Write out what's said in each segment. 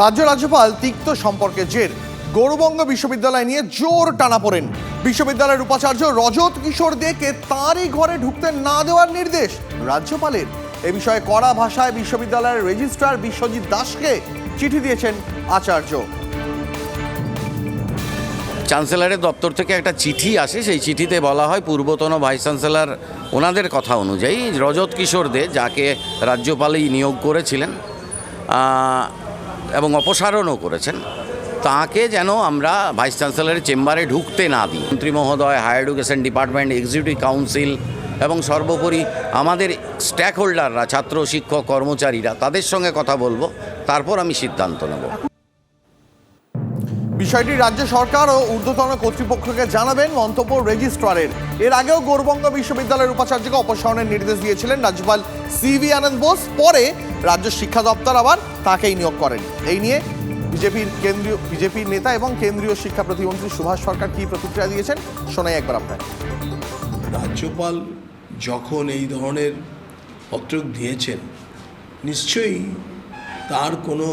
রাজ্য রাজ্যপাল তিক্ত সম্পর্কে জের। গৌরবঙ্গ বিশ্ববিদ্যালয় নিয়ে জোর টানাপোড়েন বিশ্ববিদ্যালয়ের উপাচার্য রজত কিশোর দেকে তাঁরই ঘরে ঢুকতে না দেওয়ার নির্দেশ রাজ্যপালের। এ বিষয়ে কড়া ভাষায় বিশ্ববিদ্যালয়ের রেজিস্ট্রার বিশ্বজিৎ দাসকে চিঠি দিয়েছেন আচার্য। চ্যান্সেলরের দপ্তর থেকে একটা চিঠি আসে। সেই চিঠিতে বলা হয়, পূর্বতন ভাইস চ্যান্সেলর ওনাদের কথা অনুযায়ী রজত কিশোর দে, যাকে রাজ্যপালই নিয়োগ করেছিলেন এবং অপসারণও করেছেন। তাকে যেন আমরা ভাইস চ্যান্সেলরের চেম্বারে ঢুকতে না দিই। মন্ত্রী মহোদয়, higher education department, executive council এবং সর্বোপরি আমাদের স্ট্যাক হোল্ডাররা ছাত্র, শিক্ষক, কর্মচারীরা, তাদের সঙ্গে কথা বলব, তারপর আমি সিদ্ধান্ত নেব। বিষয়টি রাজ্য সরকার ও ঊর্ধ্বতন কর্তৃপক্ষকে জানাবেন মন্তব্য রেজিস্ট্রারের। এর আগেও গৌরবঙ্গ বিশ্ববিদ্যালয়ের উপাচার্যকে অপসারণের নির্দেশ দিয়েছিলেন রাজ্যপাল সিভি আনন্দ বোস। পরে রাজ্য শিক্ষা দপ্তর আবার তাকেই নিয়োগ করেন। এই নিয়ে বিজেপির কেন্দ্রীয় বিজেপির নেতা এবং কেন্দ্রীয় শিক্ষা প্রতিমন্ত্রী সুভাষ সরকার কি প্রতিক্রিয়া দিয়েছেন শোনাই একবার আপনাকে রাজ্যপাল যখন এই ধরনের পত্র দিয়েছেন, নিশ্চয়ই তার কোনো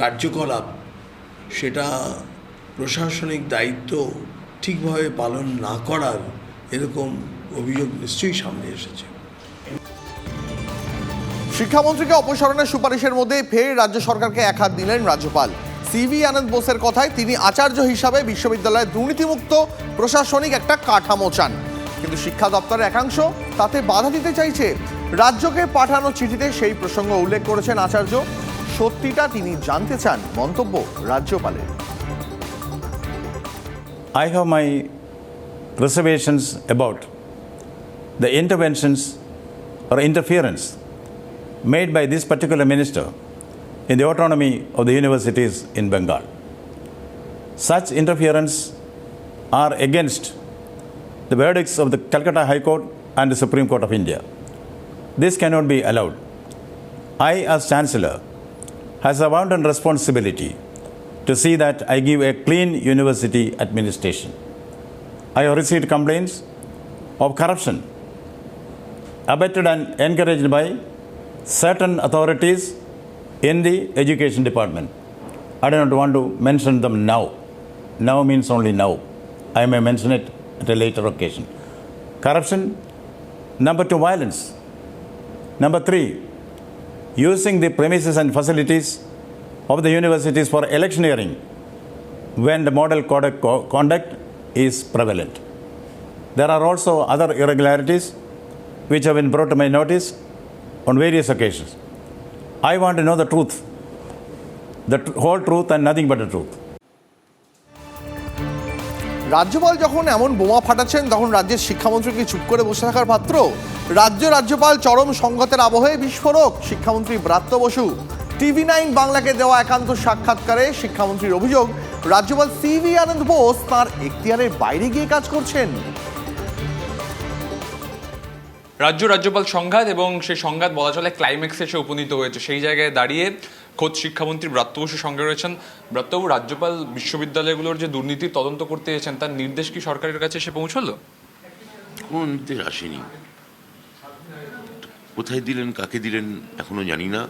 কার্যকলাপ সেটা প্রশাসনিক দায়িত্ব ঠিকভাবে পালন না করার এরকম অভিযোগ নিশ্চয়ই সামনে এসেছে। শিক্ষামন্ত্রীকে অপসারণের সুপারিশের মধ্যে ফের রাজ্য সরকারকে এক হাত দিলেন রাজ্যপাল। সিভি আনন্দ বোসের কথায় তিনি আচার্য হিসাবে বিশ্ববিদ্যালয়ে দুর্নীতিমুক্ত প্রশাসনিক একটা কাঠামো চান। কিন্তু শিক্ষা দপ্তরের একাংশ তাতে বাধা দিতে চাইছে। রাজ্যকে পাঠানো চিঠিতে সেই প্রসঙ্গ উল্লেখ করেছেন আচার্য। সত্যিটা তিনি জানতে চান মন্তব্য রাজ্যপালের I have my reservations about the interventions or interference made by this particular minister in the autonomy of the universities in Bengal. Such interference are against the verdicts of the Calcutta High Court and the Supreme Court of India. This cannot be allowed. I, as Chancellor, has a bound and responsibility to see that I give a clean university administration. I have received complaints of corruption abetted and encouraged by certain authorities in the education department. I do not want to mention them now. Now means only now. I may mention it at a later occasion. Corruption. Number two, violence. Number three, using the premises and facilities of the universities for electioneering when the model code of co- conduct is prevalent. There are also other irregularities which have been brought to my notice on various occasions. I want to know the truth, the whole truth and nothing but the truth. রাজ্যপাল যখন এমন বোমা ফাটাচ্ছেন তখন রাজ্যের শিক্ষামন্ত্রী কি চুপ করে বসে থাকার পাত্র রাজ্য রাজ্যপাল চরম সংঘাতের আবহে বিস্ফোরক শিক্ষামন্ত্রী ব্রাত্য বসু। টিভি নাইন বাংলাকে দেওয়া একান্ত সাক্ষাৎকারে শিক্ষামন্ত্রীর অভিযোগ রাজ্যপাল সিভি আনন্দ বোস তাঁর এখতিয়ারের বাইরে গিয়ে কাজ করছেন। রাজ্য রাজ্যপাল সংঘাত এবং সেই সংঘাত বলা চলে ক্লাইম্যাক্সে এসে উপনীত হয়েছে। সেই জায়গায় দাঁড়িয়ে খোদ শিক্ষামন্ত্রী ব্রাত্য বসু সঙ্গে রয়েছেন। ব্রাত্যবাবু রাজ্যপাল বিশ্ববিদ্যালয়গুলোর যে দুর্নীতির তদন্ত করতে এসেছেন তার নির্দেশ কি সরকারের কাছে এসে পৌঁছলো? কোনো নির্দেশ আসেনি। কোথায় দিলেন কাকে দিলেন এখনও জানি না।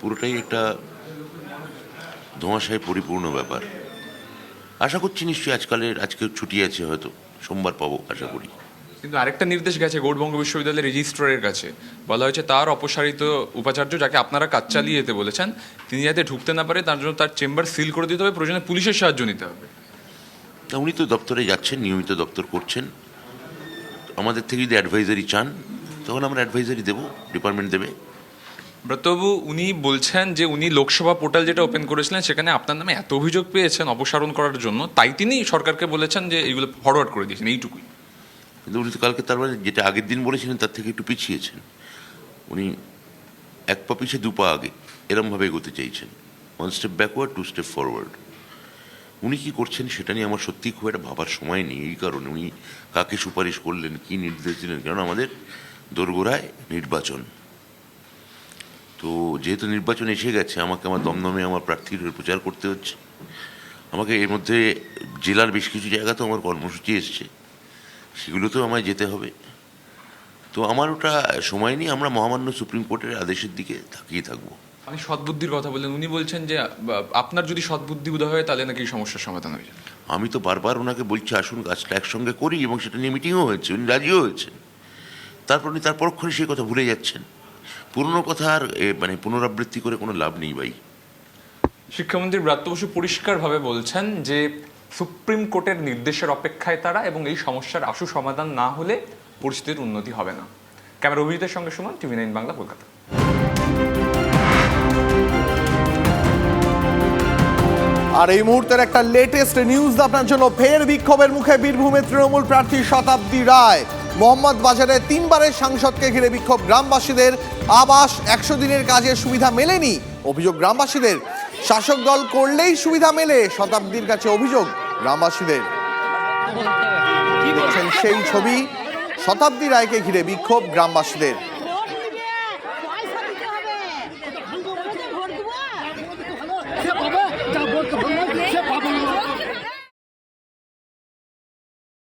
পুরোটাই একটা ধোঁয়াশায় পরিপূর্ণ ব্যাপার। আশা করছি নিশ্চয়ই আজকালের আজকে ছুটি আছে হয়তো সোমবার পাবো আশা করি। কিন্তু আরেকটা নির্দেশ গেছে গৌড়বঙ্গ বিশ্ববিদ্যালয়ের রেজিস্ট্রারের কাছে। বলা হয়েছে তার অপসারিত উপাচার্য যাকে আপনারা কাজ চালিয়ে যেতে বলেছেন তিনি যাতে ঢুকতে না পারে তার জন্য তার চেম্বার সিল করে দিতে হবে প্রয়োজনে পুলিশের সাহায্য নিতে হবে। উনি তো দপ্তরে যাচ্ছেন নিয়মিত দপ্তর করছেন। আমাদের থেকে যদি অ্যাডভাইজারি চান তখন আমরা অ্যাডভাইজারি দেবো ডিপার্টমেন্ট দেবে। ব্রতবাবু উনি বলছেন যে উনি লোকসভা পোর্টাল যেটা ওপেন করেছিলেন সেখানে আপনার নামে এত অভিযোগ পেয়েছেন অপসারণ করার জন্য তাই তিনি সরকারকে বলেছেন যে এগুলো ফরওয়ার্ড করে দিয়েছেন এইটুকুই। কিন্তু উনি তো কালকে তার মানে যেটা আগের দিন বলেছিলেন তার থেকে একটু পিছিয়েছেন। উনি এক পা পিছিয়ে দু পা আগে এরমভাবে এগোতে চাইছেন। One step backward two step forward উনি কি করছেন সেটা নিয়ে আমার সত্যি খুব একটা ভাবার সময় নেই এই কারণে উনি কাকে সুপারিশ করলেন কি নির্দেশ দিলেন কারণ আমাদের দোরগোড়ায় নির্বাচন। তো যেহেতু নির্বাচন এসে গেছে আমাকে আমার দমদমে আমার প্রার্থীর প্রচার করতে হচ্ছে। আমাকে এর মধ্যে জেলার বেশ কিছু জায়গাতেও আমার কর্মসূচি এসছে। সেগুলোতেও আমায় যেতে হবে। তো আমার ওটা সময় নেই আমরা মহামান্য সুপ্রিম কোর্টের আদেশের দিকে তাকিয়ে থাকব। আমি সদ্বুদ্ধির কথা বললেন। উনি বলছেন যে আপনার যদি সদ্বুদ্ধি উদয় হয় তাহলে নাকি সমস্যার সমাধান হয়ে যাবে। আমি তো বারবার ওনাকে বলছি আসুন কাজটা একসঙ্গে করি এবং সেটা নিয়ে মিটিংও হয়েছে উনি রাজিও হয়েছেন। তারপর উনি তার পরক্ষণে সেই কথা ভুলে যাচ্ছেন। পুরনো কথা আর মানে পুনরাবৃত্তি করে কোনো লাভ নেই ভাই। শিক্ষামন্ত্রী ব্রাত্য বসু পরিষ্কারভাবে বলছেন যে সুপ্রিম কোর্টের নির্দেশের অপেক্ষায় তারা এবং এই সমস্যার আশু সমাধান না হলে পরিস্থিতির উন্নতি হবে না। ক্যামেরা অভিজিতের সঙ্গে সুমন টিভি নাইন বাংলা কলকাতা। আর এই মুহূর্তের একটা লেটেস্ট নিউজ আপনার জন্য ফের বিক্ষোভের মুখে বীরভূমের তৃণমূল প্রার্থী শতাব্দী রায়। মোহাম্মদ বাজারে তিনবারের সাংসদকে ঘিরে বিক্ষোভ গ্রামবাসীদের। আবাস একশো দিনের কাজের সুবিধা মেলেনি অভিযোগ গ্রামবাসীদের। শাসক দল করলেই সুবিধা মেলে শতাব্দীর কাছে অভিযোগ গ্রামবাসীদের। সেই ছবি, শতাব্দী রায়কে ঘিরে বিক্ষোভ গ্রামবাসীদের।